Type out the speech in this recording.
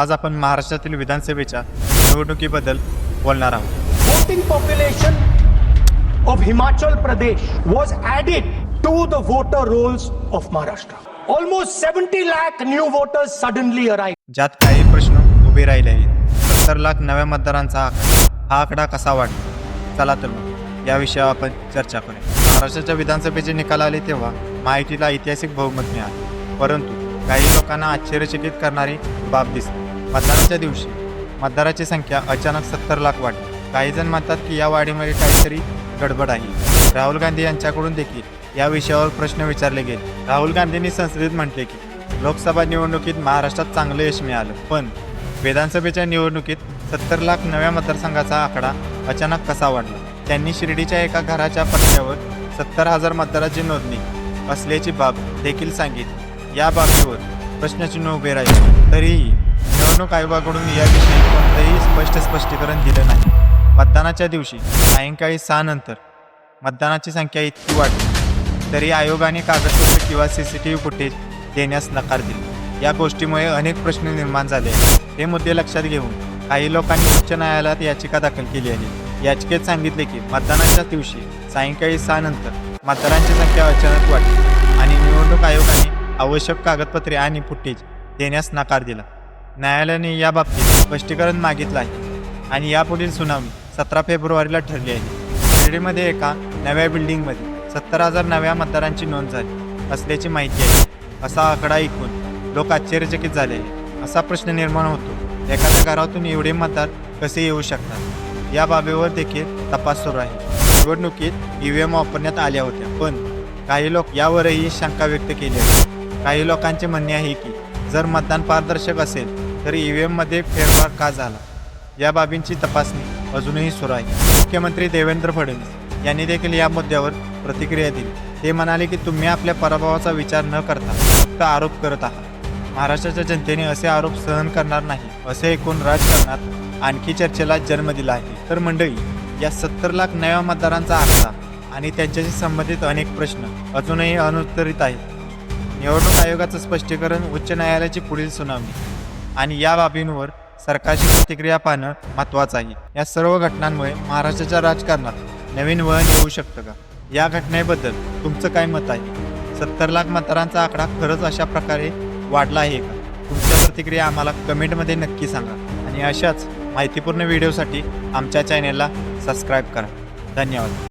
आज आपण महाराष्ट्रातील विधानसभेच्या निवडणुकीबद्दल बोलणार आहोत. Voting population of Himachal Pradesh was added to the voter rolls of Maharashtra. Almost 70 lakh new voters suddenly arrived. ज्यात काही प्रश्न उभे राहिले आहेत. सत्तर लाख नव्या मतदारांचा आकडा हा आकडा कसा वाढला? चला तर मग या विषयावर आपण चर्चा करूया. महाराष्ट्राच्या विधानसभेचे निकाल आले तेव्हा माहितीला ऐतिहासिक बहुमत मिळाले. परंतु काही लोकांना आश्चर्यचकित करणारी बाब दिसली मतदानाच्या दिवशी मतदाराची संख्या अचानक सत्तर लाख वाढली. काही जण म्हणतात की या वाढीमध्ये काहीतरी गडबड आहे. राहुल गांधी यांच्याकडून देखील या विषयावर प्रश्न विचारले गेले. राहुल गांधींनी संसदेत म्हटले की लोकसभा निवडणुकीत महाराष्ट्रात चांगलं यश मिळालं पण विधानसभेच्या निवडणुकीत सत्तर लाख नव्या मतदारसंघाचा आकडा अचानक कसा वाढला? त्यांनी शिर्डीच्या एका घराच्या पत्त्यावर सत्तर हजार मतदाराची नोंदणी असल्याची बाब देखील सांगितली. या बाबीवर प्रश्नचिन्ह उभे राहिले. तरीही निवडणूक आयोगाकडून याविषयी कोणतंही स्पष्ट स्पष्टीकरण दिलं नाही. मतदानाच्या दिवशी सायंकाळी सहा नंतर मतदानाची संख्या इतकी वाढली तरी आयोगाने कागदपत्र किंवा C C T V footage देण्यास नकार दिले. या गोष्टीमुळे अनेक प्रश्न निर्माण झाले आहेत. हे मुद्दे लक्षात घेऊन काही लोकांनी उच्च न्यायालयात याचिका दाखल केली आहे. याचिकेत सांगितले की मतदानाच्या दिवशी सायंकाळी सहा नंतर मतदारांची संख्या अचानक वाढली आणि निवडणूक आयोगाने आवश्यक कागदपत्रे आणि फुटेज देण्यास नकार दिला. न्यायालयाने या बाबतीत स्पष्टीकरण मागितलं आहे आणि यापुढील सुनावणी सतरा फेब्रुवारीला ठरली आहे. शिर्डीमध्ये एका नव्या बिल्डिंगमध्ये सत्तर हजार नव्या मतदारांची नोंद झाली असल्याची माहिती आहे. असा आकडा ऐकून लोक आश्चर्यचकित झाले असा प्रश्न निर्माण होतो. एखाद्या घरातून एवढे मतदार कसे येऊ शकतात? या बाबीवर देखील तपास सुरू आहे. निवडणुकीत ईव्हीएम वापरण्यात आल्या होत्या पण काही लोक यावरही शंका व्यक्त केली आहे काही लोकांचे म्हणणे आहे की जर मतदान पारदर्शक असेल तर ईव्हीएममध्ये फेरफार का झाला? या बाबींची तपासणी अजूनही सुरू आहे. मुख्यमंत्री देवेंद्र फडणवीस यांनी देखील या मुद्द्यावर प्रतिक्रिया दिली. ते म्हणाले की तुम्ही आपल्या पराभवाचा विचार न करता फक्त आरोप करत आहात. महाराष्ट्राच्या जनतेने असे आरोप सहन करणार नाही असे ऐकून राजकारणात आणखी चर्चेला जन्म दिला आहे. तर मंडळी या सत्तर लाख नव्या मतदारांचा आकडा आणि त्यांच्याशी संबंधित अनेक प्रश्न अजूनही अनुत्तरित आहेत. निवडणूक आयोगाचं स्पष्टीकरण उच्च न्यायालयाची पुढील सुनावणी. आणि या बाबींवर सरकारची प्रतिक्रिया पाहणं महत्त्वाचं आहे. या सर्व घटनांमुळे महाराष्ट्राच्या राजकारणात नवीन वळण येऊ शकतं का? या घटनेबद्दल तुमचं काय मत आहे? सत्तर लाख मतदारांचा आकडा खरंच अशा प्रकारे वाढला आहे का? तुमच्या प्रतिक्रिया आम्हाला कमेंटमध्ये नक्की सांगा. आणि अशाच माहितीपूर्ण व्हिडिओसाठी आमच्या चॅनेलला सबस्क्राईब करा. धन्यवाद.